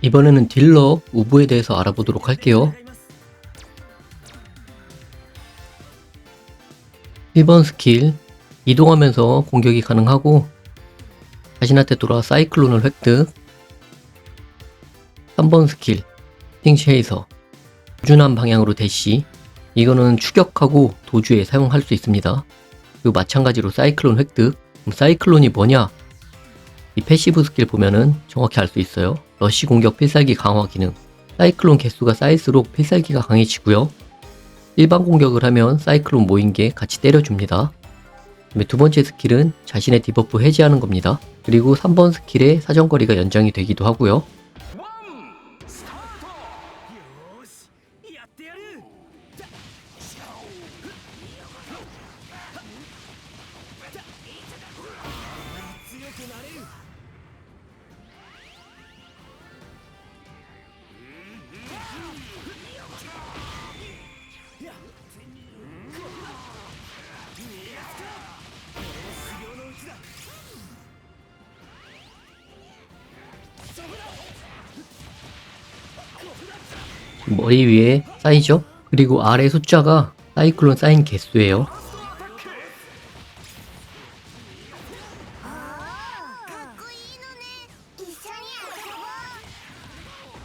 이번에는 딜러 우부에 대해서 알아보도록 할게요. 1번 스킬. 이동하면서 공격이 가능하고 자신한테 돌아 사이클론을 획득. 3번 스킬. 스팅 쉐이서. 꾸준한 방향으로 대시. 이거는 추격하고 도주에 사용할 수 있습니다. 그리고 마찬가지로 사이클론 획득. 그럼 사이클론이 뭐냐 이 패시브 스킬 보면은 정확히 알 수 있어요. 러시 공격 필살기 강화 기능. 사이클론 개수가 쌓일수록 필살기가 강해지고요. 일반 공격을 하면 사이클론 모인 게 같이 때려줍니다. 두 번째 스킬은 자신의 디버프 해제하는 겁니다. 그리고 3번 스킬의 사정거리가 연장이 되기도 하고요. 머리 위에 쌓이죠? 그리고 아래 숫자가 사이클론 쌓인 개수예요.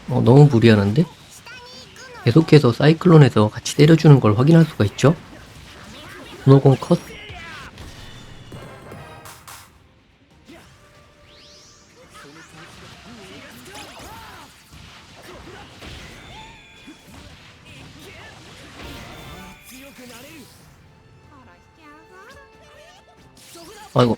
어, 너무 무리하는데? 계속해서 사이클론에서 같이 때려주는 걸 확인할 수가 있죠? 분호공 컷. 아이고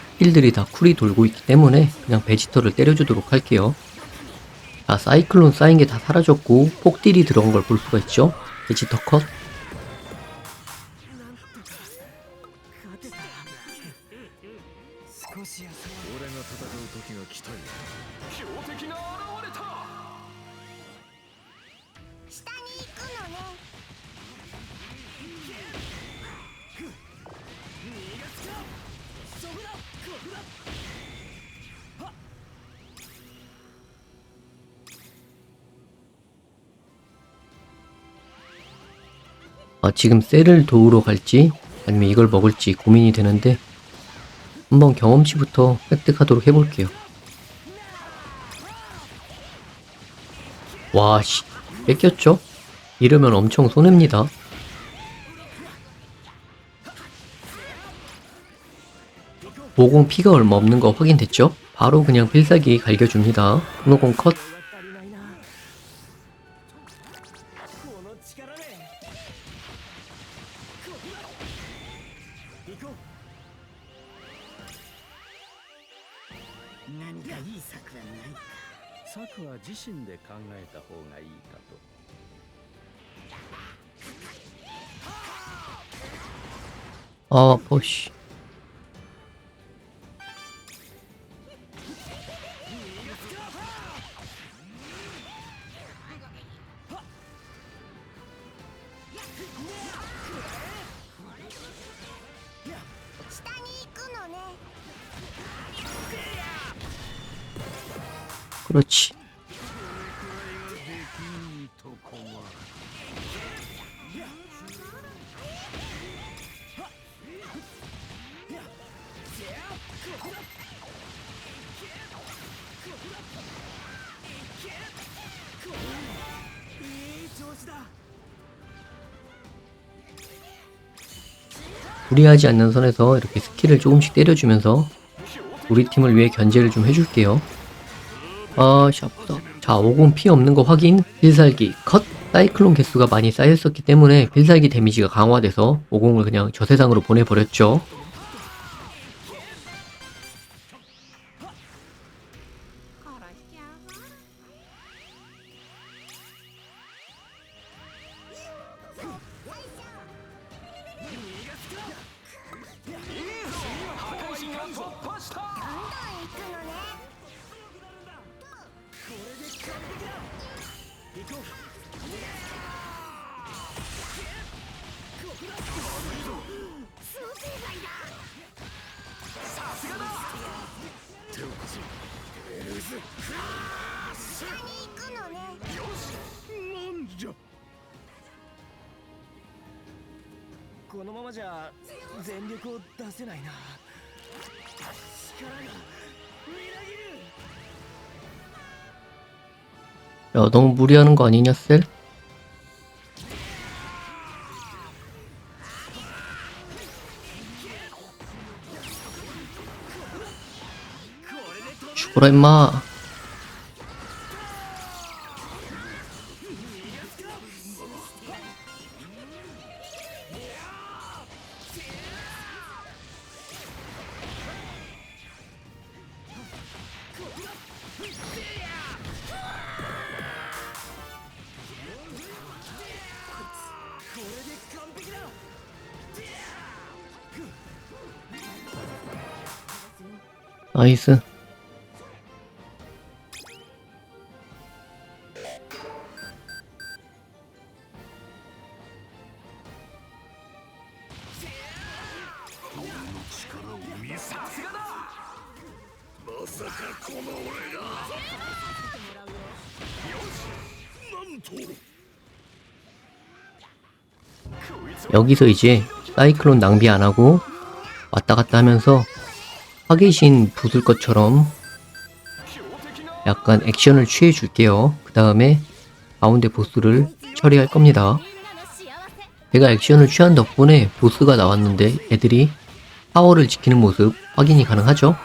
힐들이 다 쿨이 돌고 있기 때문에 그냥 베지터를 때려주도록 할게요. 자 사이클론 쌓인 게 다 사라졌고 폭딜이 들어간 걸볼 수가 있죠. 베지터 컷 そこだここだ 아, 지금 셀을 도우러 갈지 아니면 이걸 먹을지 고민이 되는데 한번 경험치부터 획득하도록 해볼게요. 와, 씨, 뺏겼죠? 이러면 엄청 손해입니다. 모공 피가 얼마 없는 거 확인됐죠? 바로 그냥 필살기 갈겨줍니다. 노공 컷. 아, 보시. 그렇지. 무리하지 않는 선에서 이렇게 스킬을 조금씩 때려주면서 우리 팀을 위해 견제를 좀 해줄게요. 아, 샤프다. 자, 50 피 없는 거 확인. 필살기 컷. 사이클론 개수가 많이 쌓였었기 때문에 필살기 데미지가 강화돼서 50을 그냥 저 세상으로 보내버렸죠. このままじゃ全力を出せないな力がみなぎる 야, 너무 무리하는 거 아니냐, 셀? 죽어라, 임마. 나이스. 여기서 이제 사이클론 낭비 안 하고 왔다 갔다 하면서 화계신 부술 것처럼 약간 액션을 취해 줄게요. 그 다음에 가운데 보스를 처리할 겁니다. 제가 액션을 취한 덕분에 보스가 나왔는데 애들이 파워를 지키는 모습 확인이 가능하죠.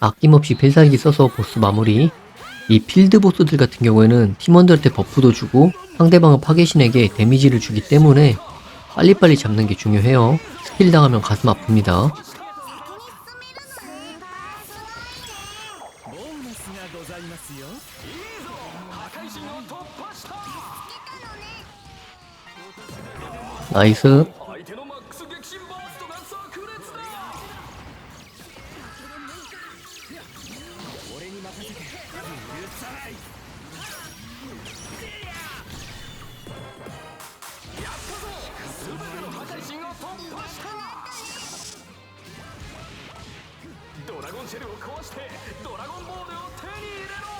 아낌없이 필살기 써서 보스 마무리 이 필드 보스들 같은 경우에는 팀원들한테 버프도 주고 상대방은 파괴신에게 데미지를 주기 때문에 빨리빨리 잡는 게 중요해요. 스킬 당하면 가슴 아픕니다. 破したドラゴンシェルを壊してドラゴンボールを手に入れろ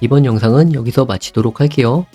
이번 영상은 여기서 마치도록 할게요.